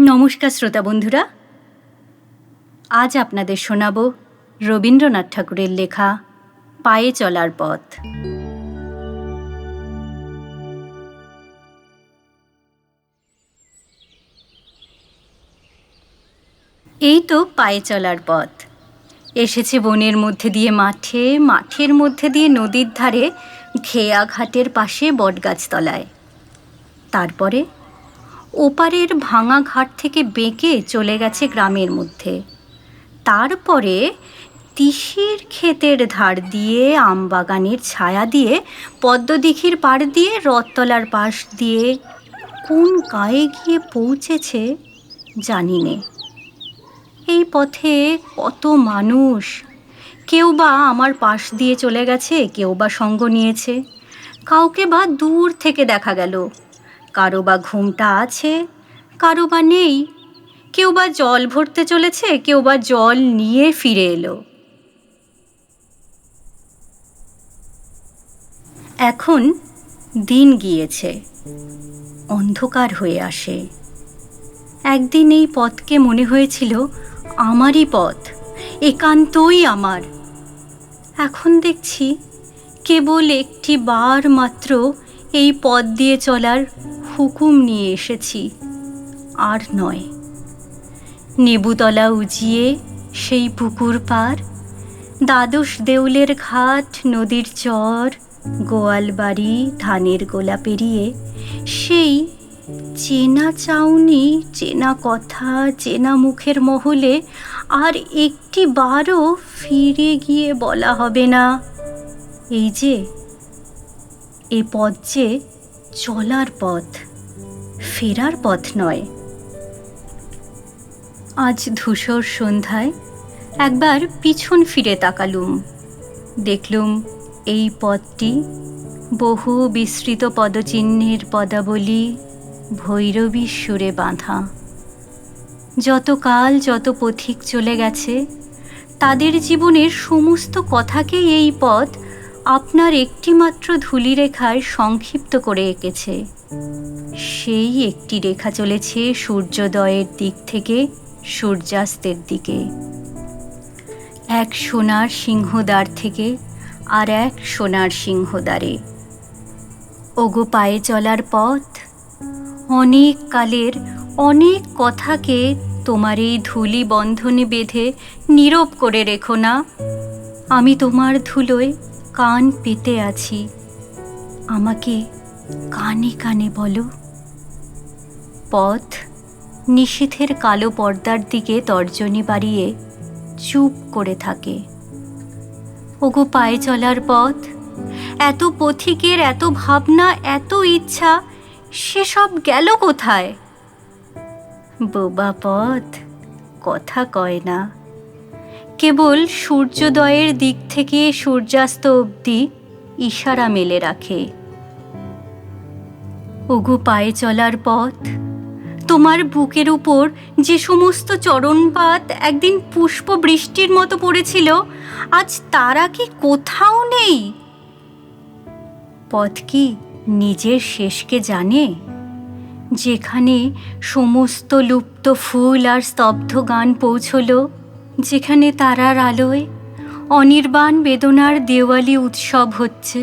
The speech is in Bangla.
নমস্কার শ্রোতা বন্ধুরা। আজ আপনাদের শোনাব রবীন্দ্রনাথ ঠাকুরের লেখা পায়ে চলার পথ। এই তো পায়ে চলার পথ। এসেছে বনের মধ্যে দিয়ে মাঠে, মাঠের মধ্যে দিয়ে নদীর ধারে খেয়া ঘাটের পাশে বটগাছতলায়। তারপরে ওপারের ভাঙা ঘাট থেকে বেঁকে চলে গেছে গ্রামের মধ্যে। তারপরে তিসির ক্ষেতের ধার দিয়ে আমবাগানের ছায়া দিয়ে, পদ্মদিঘির পাড় দিয়ে, রথতলার পাশ দিয়ে কোন গায়ে গিয়ে পৌঁছেছে জানি নে। এই পথে কত মানুষ। কেউ বা আমার পাশ দিয়ে চলে গেছে, কেউ বা সঙ্গ নিয়েছে। কাউকে বা দূর থেকে দেখা গেল। কারও বা ঘুমটা আছে, কারও বা নেই। কেউ বা জল ভরতে চলেছে, কেউ বা জল নিয়ে ফিরে এলো। এখন দিন গিয়েছে, অন্ধকার হয়ে আসে। একদিন এই পথকে মনে হয়েছিল, আমারই পথ, একান্তই আমার। এখন দেখছি, কেবল একটি বার মাত্র এই পথ দিয়ে চলার হুকুম নিয়ে এসেছি, আর নয়। নেবুতলা উজিয়ে সেই পুকুর পার, দ্বাদশ দেউলের ঘাট, নদীর চর গোয়ালবাড়ি ধানের গোলা পেরিয়ে সেই চেনা চাউনি, চেনা কথা, চেনা মুখের মহলে আর একটি বারও ফিরে গিয়ে বলা হবে না। এই যে এ পথ যে চলার পথ, ফেরার পথ নয়। আজ ধূসর সন্ধ্যায় একবার পিছন ফিরে তাকালুম। দেখলুম এই পথটি বহু বিস্তৃত পদচিহ্নের পদাবলী ভৈরবী সুরে বাঁধা। যত কাল যত পথিক চলে গেছে, তাদের জীবনের সমস্ত কথাকেই এই পথ আপনার একটিমাত্র ধূলিরেখায় সংক্ষিপ্ত করে এঁকেছে। সেই একটি রেখা চলেছে সূর্যোদয়ের দিক থেকে সূর্যাস্তের দিকে। এক সোনার সিংহদ্বার থেকে আর এক সোনার সিংহদ্বারে। ওগো পায়ে চলার পথ, অনেক কালের অনেক কথাকে তোমার এই ধুলি বন্ধনে বেঁধে নীরব করে রেখো না। আমি তোমার ধুলোয় কান পেতে আছি। আমাকে কানে কানে বলো। পথ নিশীথের কালো পর্দার দিকে তর্জনী বাড়িয়ে চুপ করে থাকে। ওগো পায়ে চলার পথ, এত পথিকের এত ভাবনা, এত ইচ্ছা, সেসব গেল কোথায়? বোবা পথ কথা কয় না। কেবল সূর্যোদয়ের দিক থেকে সূর্যাস্ত অবধি ইশারা মেলে রাখে। ওগো পায়ে চলার পথ, তোমার বুকের উপর যে সমস্ত চরণপাত একদিন পুষ্প বৃষ্টির মতো পড়েছিল, আজ তারা কি কোথাও নেই? পথ কি নিজের শেষকে জানে? যেখানে সমস্ত লুপ্ত ফুল আর স্তব্ধ গান পৌঁছল যেখানে তারার আলোয় অনির্বাণ বেদনার দেওয়ালি উৎসব হচ্ছে।